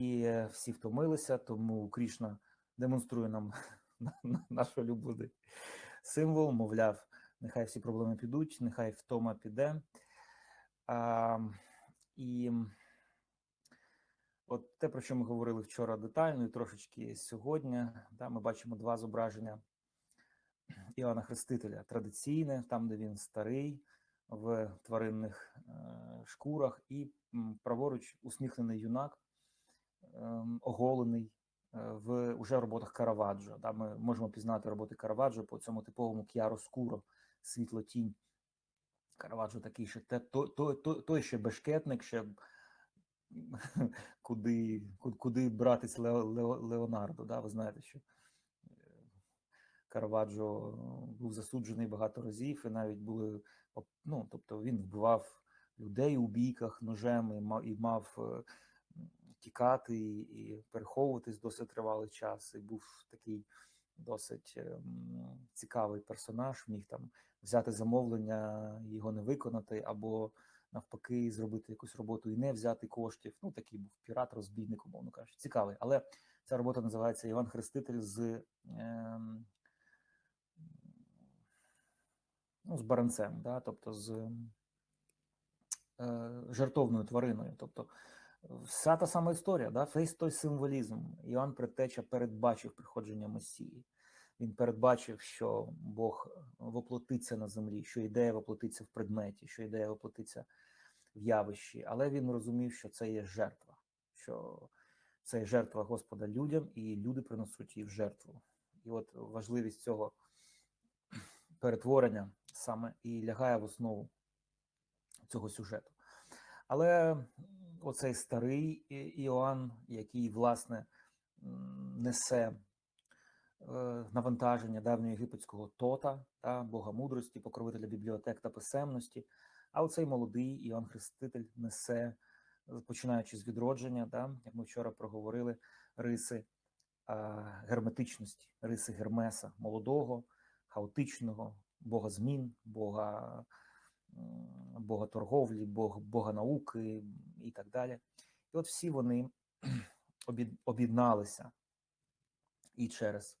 І е, всі втомилися, тому Крішна демонструє нам наш улюблений символ, мовляв, нехай всі проблеми підуть, нехай втома піде. А, і от те, про що ми говорили вчора детально, і трошечки сьогодні, да, ми бачимо два зображення Іоанна Хрестителя. Традиційне, там, де він старий, в тваринних е, шкурах, і праворуч усміхнений юнак, оголений е, в уже роботах Караваджо. Да, ми можемо пізнати роботи Караваджо по цьому типовому к'яро-скуро, світло-тінь. Караваджо такий ще те, той, той, той, той ще бешкетник, ще куди, куди, братись Лео, Лео, Леонардо. Да? Ви знаєте, що е, Караваджо був засуджений багато разів, і навіть були ну, тобто він вбивав людей у бійках ножем і мав, е, тікати і, переховуватись досить тривалий час. І був такий досить ем, цікавий персонаж, міг там взяти замовлення, його не виконати, або навпаки, зробити якусь роботу і не взяти коштів. Ну, такий був пірат, розбійник, умовно кажучи. Цікавий. Але ця робота називається Іван Хреститель з, ем, ну, з баранцем, да? тобто з е, жертовною твариною. Тобто вся та сама історія, да? весь той символізм. Іоанн Предтеча передбачив приходження Месії. Він передбачив, що Бог воплотиться на землі, що ідея воплотиться в предметі, що ідея воплотиться в явищі, але він розумів, що це є жертва, що це є жертва Господа людям, і люди принесуть її в жертву. І от важливість цього перетворення саме і лягає в основу цього сюжету. Але оцей старий Іоанн, який, власне, несе е, навантаження давнього єгипетського тота, та, бога мудрості, покровителя бібліотек та писемності. А оцей молодий Іоанн Хреститель несе, починаючи з відродження, да, як ми вчора проговорили, риси герметичності, риси Гермеса, молодого, хаотичного, бога змін, бога, бога торговлі, бога, бога науки і так далі. І от всі вони об'єдналися і через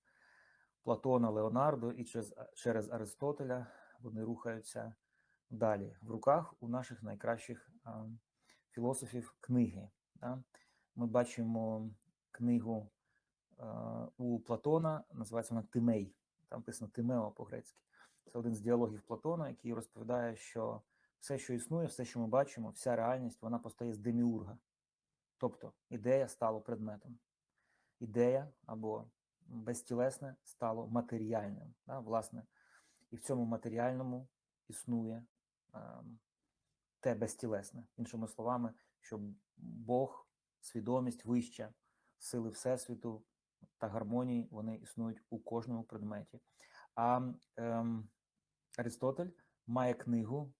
Платона, Леонардо, і через, через Аристотеля вони рухаються далі в руках у наших найкращих філософів книги. Да? Ми бачимо книгу у Платона, називається вона Тимей. Там написано Тимео по-грецьки. Це один з діалогів Платона, який розповідає, що все, що існує, все, що ми бачимо, вся реальність, вона постає з деміурга. Тобто ідея стала предметом. Ідея або безтілесне стало матеріальним. Да? Власне, і в цьому матеріальному існує ем, те безтілесне. Іншими словами, що Бог, свідомість вища, сили Всесвіту та гармонії вони існують у кожному предметі. А ем, Аристотель має книгу,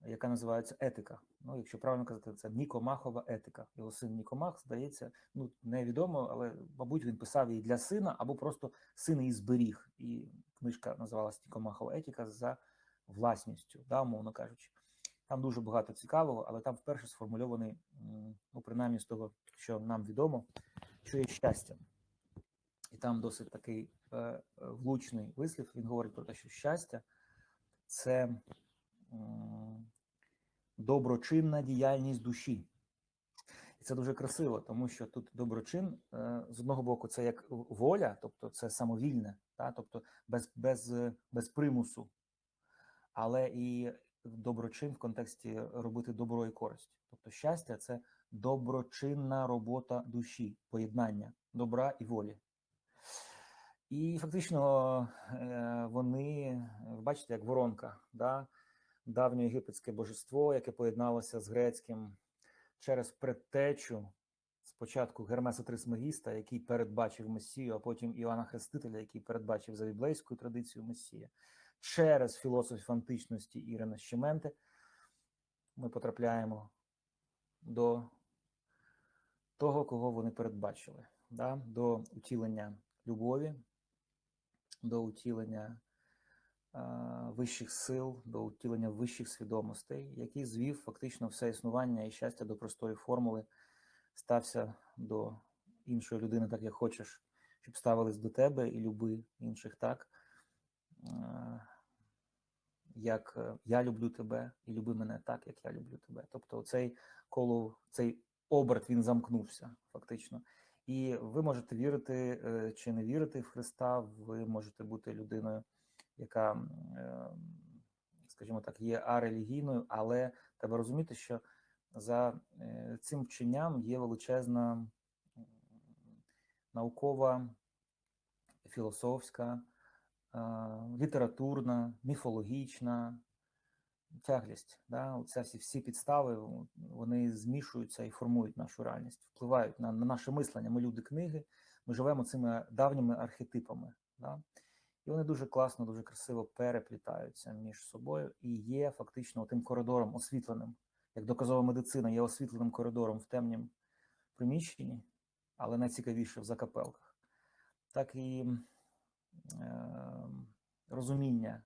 яка називається Етика. Ну, якщо правильно казати, це Нікомахова етика. Його син Нікомах, здається, ну невідомо, але мабуть він писав її для сина, або просто син її зберіг. І книжка називалась Нікомахова етика за власністю, да, умовно кажучи. Там дуже багато цікавого, але там вперше сформульований, ну, принаймні з того, що нам відомо, що є щастя. І там досить такий е, е, влучний вислів. Він говорить про те, що щастя це доброчинна діяльність душі. І це дуже красиво, тому що тут доброчин е, з одного боку це як воля, тобто це самовільне, та, тобто без, без, без примусу, але і доброчин в контексті робити добро і користь. Тобто щастя це доброчинна робота душі, поєднання добра і волі. І фактично е, вони, бачите, як воронка, да? давньоєгипетське божество, яке поєдналося з грецьким через предтечу спочатку Гермеса Трисмегіста, який передбачив Месію, а потім Іоанна Хрестителя, який передбачив за біблейською традицією Месія, через філософів античності Ірина Щементи, ми потрапляємо до того, кого вони передбачили, да? до утілення любові, до утілення вищих сил, до утілення вищих свідомостей, який звів фактично все існування і щастя до простої формули, стався до іншої людини так, як хочеш, щоб ставились до тебе і люби інших так, як е, я люблю тебе, і люби мене так, як я люблю тебе. Тобто, цей коло, цей оберт він замкнувся фактично. І ви можете вірити е, чи не вірити в Христа, ви можете бути людиною, яка, е, скажімо так, є арелігійною, але треба розуміти, що за е, цим вченням є величезна наукова, філософська, літературна, міфологічна тяглість. Да? Оце всі, всі підстави вони змішуються і формують нашу реальність, впливають на, на наше мислення. Ми люди книги, ми живемо цими давніми архетипами. Да? І вони дуже класно, дуже красиво переплітаються між собою і є фактично тим коридором освітленим, як доказова медицина є освітленим коридором в темнім приміщенні, але найцікавіше в закапелках, так і е, розуміння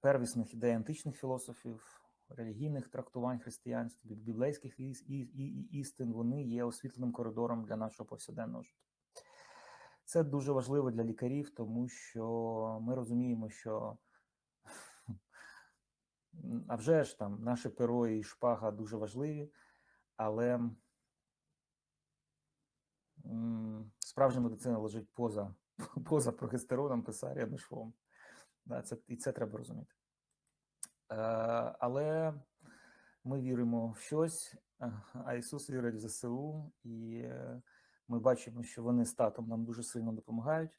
первісних ідей античних філософів, релігійних трактувань християнства, бі- біблейських істин, вони є освітленим коридором для нашого повсякденного життя. Це дуже важливо для лікарів, тому що ми розуміємо, що а вже ж там наше перо і шпага дуже важливі, але справжня медицина лежить поза, поза прогестероном, писарієм і швом. Це, і це треба розуміти. Е, але ми віримо в щось, а- а Ісус вірить в ЗСУ, і е, ми бачимо, що вони з татом нам дуже сильно допомагають.